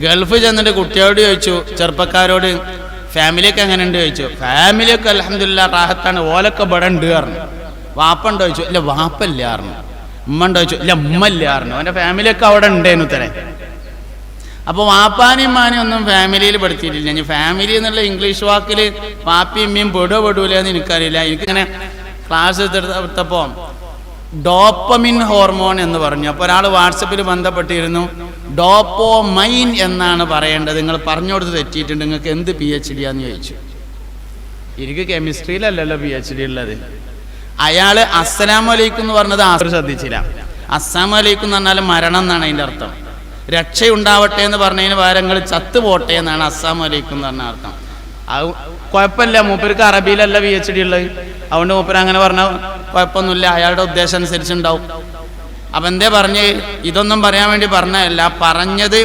Gulf ചെന്നിട്ട് കുട്ടിയോട് ചോദിച്ചു ചെറുപ്പക്കാരോട് ഫാമിലിയൊക്കെ എങ്ങനെ ഉണ്ട് ചോദിച്ചു ഫാമിലിയൊക്കെ അലഹമില്ല റാഹത്താണ്. ഓലൊക്കെ ഇവിടെ ഉണ്ട് പറഞ്ഞു. വാപ്പ ഉണ്ടോ ചോദിച്ചു ഇല്ല വാപ്പല്ല പറഞ്ഞു. ഉമ്മ ഉണ്ടോ ചോദിച്ചു ഇല്ല ഉമ്മ ഇല്ല പറഞ്ഞു. അവന്റെ ഫാമിലിയൊക്കെ അവിടെ ഉണ്ടേനു തരേ അപ്പോൾ വാപ്പാനും മാനെയും ഒന്നും ഫാമിലിയിൽ പെടുത്തിയിട്ടില്ല. ഇനി ഫാമിലി എന്നുള്ള ഇംഗ്ലീഷ് വാക്കിൽ വാപ്പിയും ഉമ്മയും പെടുവോ പെടൂലെന്ന് എനിക്കറിയില്ല. എനിക്കിങ്ങനെ ക്ലാസ് എടുത്തപ്പോൾ ഡോപ്പമിൻ ഹോർമോൺ എന്ന് പറഞ്ഞു. അപ്പോൾ ഒരാൾ വാട്സപ്പിൽ ബന്ധപ്പെട്ടിരുന്നു ഡോപ്പോമൈൻ എന്നാണ് പറയേണ്ടത്. നിങ്ങൾ പറഞ്ഞു കൊടുത്ത് തെറ്റിയിട്ടുണ്ട്. നിങ്ങൾക്ക് എന്ത് പി എച്ച് ഡി ആന്ന് ചോദിച്ചു. എനിക്ക് കെമിസ്ട്രിയിലല്ലല്ലോ പി എച്ച് ഡി ഉള്ളത്. അയാൾ അസ്സലാം വലൈക്കും എന്ന് പറഞ്ഞത് ശ്രദ്ധിച്ചില്ല. അസ്സാം വലൈക്കും എന്ന് പറഞ്ഞാൽ മരണം എന്നാണ് അതിന്റെ അർത്ഥം. രക്ഷയുണ്ടാവട്ടെ എന്ന് പറഞ്ഞതിന് പകരം നിങ്ങൾ ചത്തു പോട്ടെ എന്നാണ് അസ്സാം വലൈക്കും എന്ന് പറഞ്ഞ അർത്ഥം. അത് കുഴപ്പമില്ല. മൂപ്പർക്ക് അറബിയിലല്ല പി എച്ച് ഡി ഉള്ളത്. അതുകൊണ്ട് മൂപ്പര് അങ്ങനെ പറഞ്ഞ കുഴപ്പമൊന്നുമില്ല. അയാളുടെ ഉദ്ദേശം അനുസരിച്ചുണ്ടാവും. അപ്പം എന്തേ പറഞ്ഞ്? ഇതൊന്നും പറയാൻ വേണ്ടി പറഞ്ഞതല്ല. പറഞ്ഞത്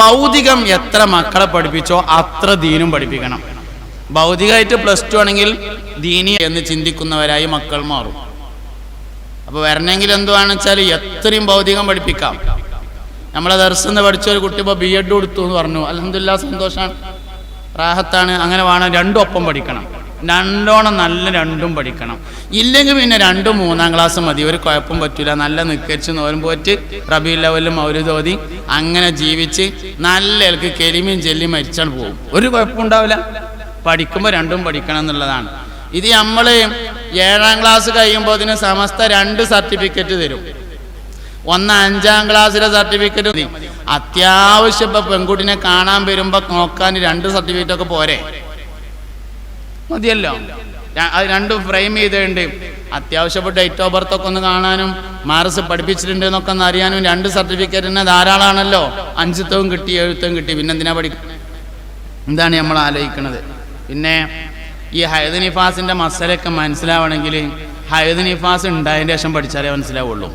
ഭൗതികം എത്ര മക്കളെ പഠിപ്പിച്ചോ അത്ര ദീനും പഠിപ്പിക്കണം. ഭൗതികമായിട്ട് പ്ലസ് ടു ആണെങ്കിൽ ദീനി എന്ന് ചിന്തിക്കുന്നവരായി മക്കൾ മാറും. അപ്പോൾ വരണമെങ്കിൽ എന്തുവാണെന്ന് വെച്ചാൽ എത്രയും ഭൗതികം പഠിപ്പിക്കാം. നമ്മളെ ദർശനം പഠിച്ച ഒരു കുട്ടി ഇപ്പോൾ ബി എഡ് കൊടുത്തു എന്ന് പറഞ്ഞു. അലഹമില്ല സന്തോഷമാണ് റാഹത്താണ്. അങ്ങനെ വേണം രണ്ടും ഒപ്പം പഠിക്കണം. രണ്ടോണം നല്ല രണ്ടും പഠിക്കണം. ഇല്ലെങ്കിൽ പിന്നെ രണ്ടും മൂന്നാം ക്ലാസ് മതി. ഒരു കുഴപ്പം പറ്റൂല. നല്ല നിക്കരിച്ച് നോരും പോറ്റ് റബി ലെവലും തോതി അങ്ങനെ ജീവിച്ച് നല്ല ഇലക്ക് കെലിമയും ചെല്ലിയും മരിച്ചാൽ പോകും. ഒരു കുഴപ്പം ഉണ്ടാവില്ല. പഠിക്കുമ്പോൾ രണ്ടും പഠിക്കണം എന്നുള്ളതാണ്. ഇത് നമ്മൾ ഏഴാം ക്ലാസ് കഴിയുമ്പോൾ അതിന് സമസ്ത രണ്ട് സർട്ടിഫിക്കറ്റ് തരും. ഒന്ന് അഞ്ചാം ക്ലാസ്സിലെ സർട്ടിഫിക്കറ്റ് മതി. അത്യാവശ്യം ഇപ്പൊ പെൺകുട്ടിനെ കാണാൻ വരുമ്പോ നോക്കാൻ രണ്ട് സർട്ടിഫിക്കറ്റ് ഒക്കെ പോരെ. മതിയല്ലോ. അത് രണ്ടും ഫ്രെയിം ചെയ്തിട്ടുണ്ട് അത്യാവശ്യം ഡേറ്റ് ഓഫ് ബർത്ത് ഒക്കെ ഒന്ന് കാണാനും മാർസ് പഠിപ്പിച്ചിട്ടുണ്ട് എന്നൊക്കെ ഒന്ന് അറിയാനും രണ്ട് സർട്ടിഫിക്കറ്റിന് ധാരാളമാണല്ലോ അഞ്ചത്തവും കിട്ടി എഴുത്തവും കിട്ടി. പിന്നെ എന്തിനാ പഠിക്കും എന്താണ് നമ്മൾ ആലോചിക്കുന്നത് പിന്നെ ഈ ഹൈദ് നിഫാസിന്റെ മസലൊക്കെ മനസ്സിലാവണമെങ്കിൽ ഹൈദ് നിഫാസ് ഉണ്ടായതിന് ശേഷം പഠിച്ചാലേ മനസ്സിലാവുള്ളൂ.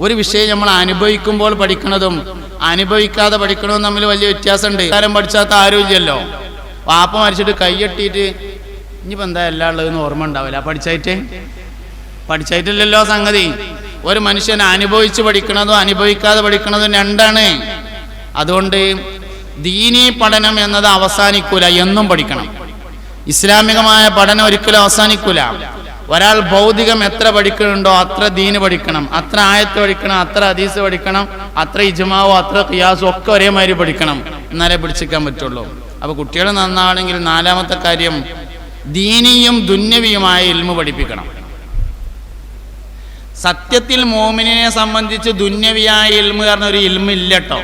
ഒരു വിഷയം നമ്മൾ അനുഭവിക്കുമ്പോൾ പഠിക്കണതും അനുഭവിക്കാതെ പഠിക്കണതും തമ്മിൽ വലിയ വ്യത്യാസമുണ്ട്. കാലം പഠിച്ചാത്ത ആരോഗ്യമല്ലോ വാപ്പ മരിച്ചിട്ട് കൈയെട്ടിയിട്ട് ഇനിയിപ്പോൾ എന്താ എല്ലാം ഉള്ളതെന്ന് ഓർമ്മ ഉണ്ടാവില്ല. പഠിച്ചായിട്ട്? പഠിച്ചായിട്ടില്ലല്ലോ സംഗതി. ഒരു മനുഷ്യൻ അനുഭവിച്ച് പഠിക്കണതും അനുഭവിക്കാതെ പഠിക്കണതും രണ്ടാണ്. അതുകൊണ്ട് ദീനീ പഠനം എന്നത് അവസാനിക്കൂല എന്നും പഠിക്കണം. ഇസ്ലാമികമായ പഠനം ഒരിക്കലും അവസാനിക്കൂല. ഒരാൾ ഭൗതികം എത്ര പഠിക്കുന്നുണ്ടോ അത്ര ദീന് പഠിക്കണം. അത്ര ആയത്ത് പഠിക്കണം അത്ര ഹദീസ് പഠിക്കണം അത്ര ഇജുമാവോ അത്ര ഖിയാസോ ഒക്കെ ഒരേമാതിരി പഠിക്കണം. എന്നാലേ പിടിച്ചിക്കാൻ പറ്റുള്ളൂ. അപ്പൊ കുട്ടികൾ നന്നാണെങ്കിൽ നാലാമത്തെ കാര്യം ദീനിയും ദുന്യവിയുമായ ഇൽമ പഠിപ്പിക്കണം. സത്യത്തിൽ മോമിനെ സംബന്ധിച്ച് ദുന്യവിയായ ഇൽമ കാരണം ഒരു ഇൽമ ഇല്ലട്ടോ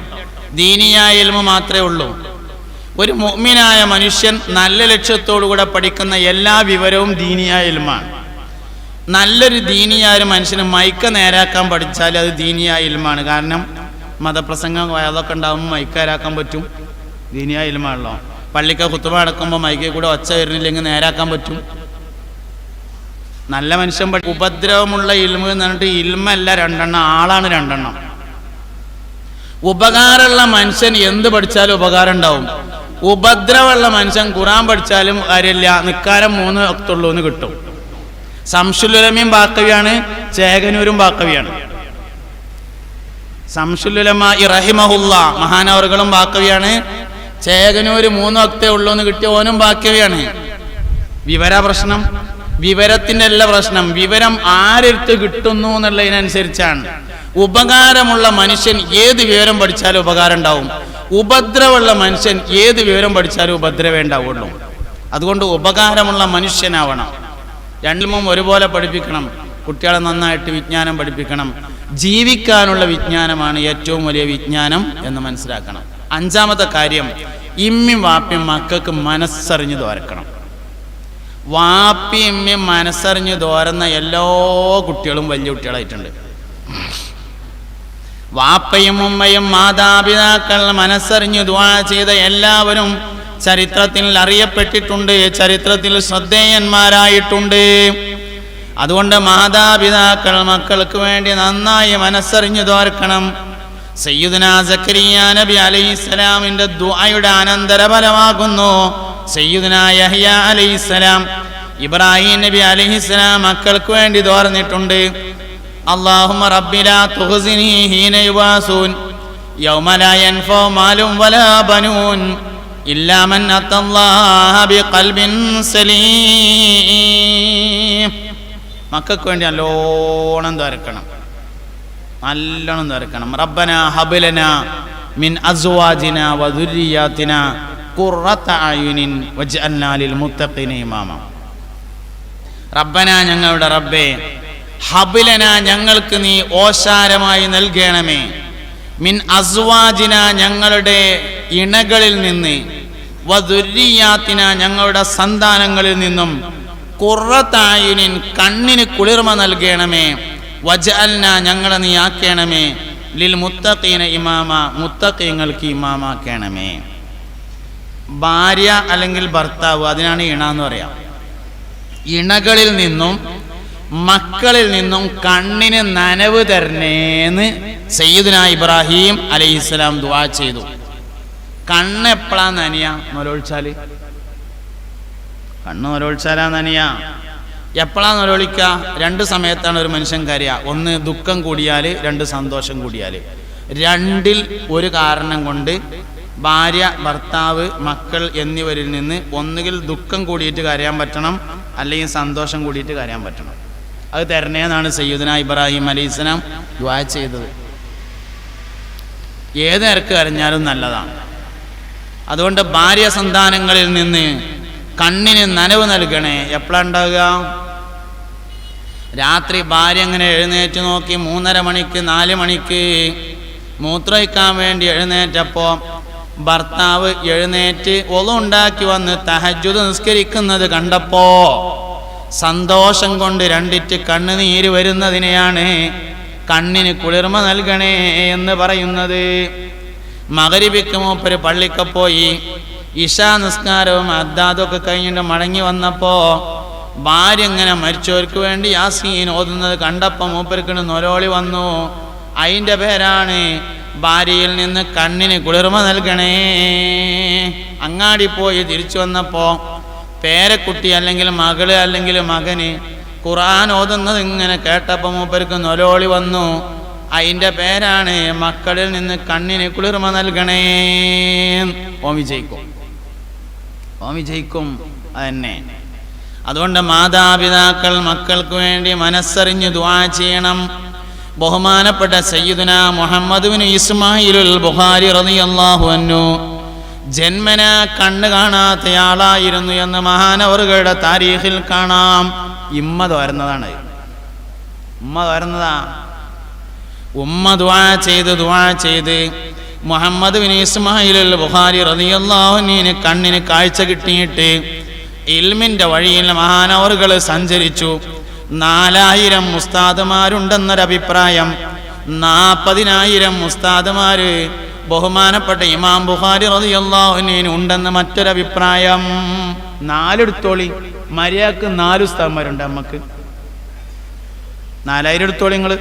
ദീനിയായ ഇൽമ മാത്രമേ ഉള്ളൂ. ഒരു മോമിനായ മനുഷ്യൻ നല്ല ലക്ഷ്യത്തോടുകൂടെ പഠിക്കുന്ന എല്ലാ വിവരവും ദീനിയായ ഇൽമാണ്. നല്ലൊരു ദീനിയായ മനുഷ്യന് മൈക്ക നേരാക്കാൻ പഠിച്ചാൽ അത് ദീനിയായ ഇൽമാണ്. കാരണം മതപ്രസംഗം അതൊക്കെ ഉണ്ടാകുമ്പോൾ മൈക്ക നേരാക്കാൻ പറ്റും. ദീനിയായ ഇൽമാണല്ലോ. പള്ളിക്ക കുത്തുമ അടക്കുമ്പോൾ മൈക്കിൽ കൂടെ ഒച്ച വരുന്നില്ലെങ്കിൽ നേരാക്കാൻ പറ്റും. നല്ല മനുഷ്യൻ ഉപദ്രവമുള്ള ഇൽമ എന്ന് പറഞ്ഞിട്ട് ഇൽമല്ല രണ്ടെണ്ണം. ആളാണ് രണ്ടെണ്ണം. ഉപകാരമുള്ള മനുഷ്യൻ എന്ത് പഠിച്ചാലും ഉപകാരം ഉണ്ടാവും. ഉപദ്രവമുള്ള മനുഷ്യൻ ഖുറാൻ പഠിച്ചാലും കാര്യമില്ല. നിക്കാരം മൂന്ന് ഒക്കെ എന്ന് കിട്ടും. സംശുലുലമയും ബാക്കവിയാണ് ചേകനൂരും ബാക്കവിയാണ്. സംശുലുലമ ഇറഹിമഹുല്ല മഹാനവറുകളും ബാക്കവിയാണ്. ചേകനൂര് മൂന്ന് വക്തേ ഉള്ളൂ എന്ന് കിട്ടിയ ഓനും ബാക്കവിയാണ്. വിവര പ്രശ്നം. വിവരത്തിന്റെ അല്ല പ്രശ്നം. വിവരം ആരെടുത്ത് കിട്ടുന്നു എന്നുള്ളതിനനുസരിച്ചാണ്. ഉപകാരമുള്ള മനുഷ്യൻ ഏത് വിവരം പഠിച്ചാലും ഉപകാരം ഉണ്ടാവും ഉപദ്രവമുള്ള മനുഷ്യൻ ഏത് വിവരം പഠിച്ചാലും ഉപദ്രവേ ഉണ്ടാവുള്ളൂ. അതുകൊണ്ട് ഉപകാരമുള്ള മനുഷ്യനാവണം. രണ്ടും ഒരുപോലെ പഠിപ്പിക്കണം. കുട്ടികളെ നന്നായിട്ട് വിജ്ഞാനം പഠിപ്പിക്കണം. ജീവിക്കാനുള്ള വിജ്ഞാനമാണ് ഏറ്റവും വലിയ വിജ്ഞാനം എന്ന് മനസ്സിലാക്കണം. അഞ്ചാമത്തെ കാര്യം ഇമ്മിയും വാപ്പിയും മക്കൾക്ക് മനസ്സറിഞ്ഞ് തോരക്കണം. വാപ്പി ഇമ്മിയും മനസ്സറിഞ്ഞ് തോരുന്ന എല്ലാ കുട്ടികളും വലിയ കുട്ടികളായിട്ടുണ്ട്. വാപ്പയും ഉമ്മയും മാതാപിതാക്കൾ മനസ്സറിഞ്ഞ് ദ്വാ ചെയ്ത എല്ലാവരും ചരിത്രത്തിൽ അറിയപ്പെട്ടിട്ടുണ്ട് ചരിത്രത്തിൽ ശ്രദ്ധേയന്മാരായിട്ടുണ്ട്. അതുകൊണ്ട് മാതാപിതാക്കൾ മക്കൾക്ക് വേണ്ടി നന്നായി മനസ്സറിഞ്ഞു തോർക്കണം. സയ്യുദന സക്കരിയ നബി അലൈഹിസ്സലാമിന്റെ ദുആയുടെ അനന്തരഫലമാകുന്നു. സയ്യുദന യഹ്യ അലൈഹിസ്സലാം ഇബ്രാഹിം നബി അലൈഹിസ്സലാം മക്കൾക്ക് വേണ്ടി തോർന്നിട്ടുണ്ട്. അള്ളാഹുമ റബ്ബിലാ തുഹസിനി ഹീന യുബാസൂൻ യൗമലായൻ ഫോ മാലും വലാ ബനൂൻ. ഇല്ലാമൻ മക്കൾക്ക് വേണ്ടി നല്ലോണം തുരക്കണം നല്ലോണം തുരക്കണം റബ്ബന ഹബലന മിൻ അസ്വാജിന വദുരിയാത്തിന ഖുറത അയുനിൻ വജ്അൽനാ ലിൽ മുത്തഖിന ഇമാമ. റബ്ബന ഞങ്ങളുടെ റബ്ബേ ഹബിലന ഞങ്ങൾക്ക് നീ ഓശാരമായി നൽകണമേ. മിൻ അസ്വാജിന ഞങ്ങളുടെ ഇണകളിൽ നിന്ന് വദുരിയാത്തിന ഞങ്ങളുടെ സന്താനങ്ങളിൽ നിന്നും കുറത്തായുനിൻ കണ്ണിന് കുളിർമ നൽകണമേ. വജഅൽന ഞങ്ങളെ നീ ആക്കണമേ. ലിൽ മുത്തഖീന ഇമാമ മുത്തഖീങ്ങൾക്ക് ഇമാമാക്കണമേ. ഭാര്യ അല്ലെങ്കിൽ ഭർത്താവ് അതിനാണ് ഇണ എന്ന് പറയാം. ഇണകളിൽ നിന്നും മക്കളിൽ നിന്നും കണ്ണിന് നനവ് തരണേന്ന് സയ്യിദുന ഇബ്രാഹിം അലൈഹിസ്സലാം ദുആ ചെയ്തു. കണ്ണ് എപ്പോഴാ നനിയ നൊലൊഴിച്ചാൽ കണ്ണ് നൊലൊഴിച്ചാലാ നനിയ? എപ്പോഴാ നൊലൊളിക്ക? രണ്ട് സമയത്താണ് ഒരു മനുഷ്യൻ കരിയ. ഒന്ന് ദുഃഖം കൂടിയാൽ രണ്ട് സന്തോഷം കൂടിയാൽ രണ്ടിൽ ഒരു കാരണം കൊണ്ട് ഭാര്യ ഭർത്താവ് മക്കൾ എന്നിവരിൽ നിന്ന് ഒന്നുകിൽ ദുഃഖം കൂടിയിട്ട് കരയാൻ പറ്റണം അല്ലെങ്കിൽ സന്തോഷം കൂടിയിട്ട് കരയാൻ പറ്റണം. അത് തരണേന്നാണ് സയ്യുദന ഇബ്രാഹിം അലൈഹി സ്വലാം ദ്വാ ചെയ്തത്. ഏത് നിരക്ക് കരഞ്ഞാലും നല്ലതാണ്. അതുകൊണ്ട് ഭാര്യ സന്താനങ്ങളിൽ നിന്ന് കണ്ണിന് നനവ് നൽകണേ. എപ്പോഴാ ഉണ്ടാവുക? രാത്രി ഭാര്യ അങ്ങനെ എഴുന്നേറ്റ് നോക്കി മൂന്നര മണിക്ക് നാല് മണിക്ക് മൂത്രയിക്കാൻ വേണ്ടി എഴുന്നേറ്റപ്പോൾ ഭർത്താവ് എഴുന്നേറ്റ് ഒളുണ്ടാക്കി വന്ന് തഹജുദ് നിസ്കരിക്കുന്നത് കണ്ടപ്പോ സന്തോഷം കൊണ്ട് രണ്ടിറ്റ് കണ്ണുനീര് വരുന്നതിനെയാണ് കണ്ണിന് കുളിർമ നൽകണേ എന്ന് പറയുന്നത്. മകരിബിക്ക് മൂപ്പർ പള്ളിക്ക് പോയി. ഇഷാ നിസ്കാരവും അദ്ദാദൊക്കെ കഴിഞ്ഞിട്ട് മടങ്ങി വന്നപ്പോ ഭാര്യ ഇങ്ങനെ മരിച്ചവർക്ക് വേണ്ടി യാസീൻ ഓതുന്നത് കണ്ടപ്പോൾ മൂപ്പർക്ക് നൊരോളി വന്നു. അതിന്റെ പേരാണ് ഭാര്യയിൽ നിന്ന് കണ്ണിന് കുളിർമ നൽകണേ. അങ്ങാടി പോയി തിരിച്ചു വന്നപ്പോ പേരക്കുട്ടി അല്ലെങ്കിൽ മകൾ അല്ലെങ്കിൽ മകന് ഖുറാൻ ഓതുന്നത് ഇങ്ങനെ കേട്ടപ്പോൾ മൂപ്പർക്ക് നൊലോളി വന്നു. അതിന്റെ പേരാണ് മക്കളിൽ നിന്ന് കണ്ണിന് കുളിർമ നൽകണേ. ഓം വിജയിക്കും. ഓം വിജയിക്കും അതന്നെ. അതുകൊണ്ട് മാതാപിതാക്കൾ മക്കൾക്ക് വേണ്ടി മനസ്സറിഞ്ഞ് ദുആ ചെയ്യണം. ബഹുമാനപ്പെട്ട സയ്യിദുന മുഹമ്മദ് ബിൻ ഇസ്മായിലുൽ ബുഖാരി റളിയല്ലാഹു അൻഹു. ജന്മന കണ്ണ് കാണാത്തയാളായിരുന്നു എന്ന് മഹാനവറുകളുടെ താരീഖിൽ കാണാം. ഇമ്മ തോരുന്നതാണ്. ഉമ്മ തോരുന്നതാ. ഉമ്മ ദുആ ചെയ്ത് ദുആ ചെയ്ത്. മുഹമ്മദ് ബിൻ ഇസ്മായിൽ ബുഖാരി റതിയല്ലാഹുനീന് കണ്ണിന് കാഴ്ച കിട്ടിയിട്ട് ഇൽമിന്റെ വഴിയിൽ മഹാനവറുകൾ സഞ്ചരിച്ചു. നാലായിരം മുസ്താദുമാരുണ്ടെന്നൊരഭിപ്രായം നാൽപ്പതിനായിരം മുസ്താദ്മാര് ബഹുമാനപ്പെട്ട ഇമാം ബുഹാരി റതിയല്ലാഹുനീൻ ഉണ്ടെന്ന് മറ്റൊരഭിപ്രായം നാലെടുത്തോളി. മര്യാദയ്ക്ക് നാല് ഉസ്താദന്മാരുണ്ട് നമുക്ക് നാലായിരം എടുത്തോളി നിങ്ങൾ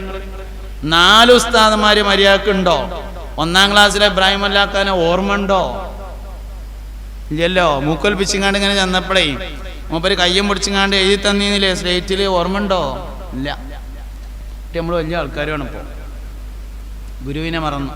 നാല് ഉസ്താദന്മാര് മര്യാദയ്ക്ക് ഉണ്ടോ ഒന്നാം ക്ലാസ്സിലെ ഇബ്രാഹിം അല്ലാക്കാനെ ഓർമ്മ ഉണ്ടോ ഇല്ലല്ലോ. മൂക്കൊൽപ്പിച്ചിങ്ങാണ്ട് ഇങ്ങനെ ചെന്നപ്പോഴേ മൂപ്പര് കയ്യും പിടിച്ചിങ്ങാണ്ട് എഴുതി തന്നീന്നില്ലേ? സ്ലേറ്റിൽ ഓർമ്മ ഉണ്ടോ ഇല്ല നമ്മൾ വലിയ ആൾക്കാരാണ് ഇപ്പോൾ ഗുരുവിനെ മറന്നു.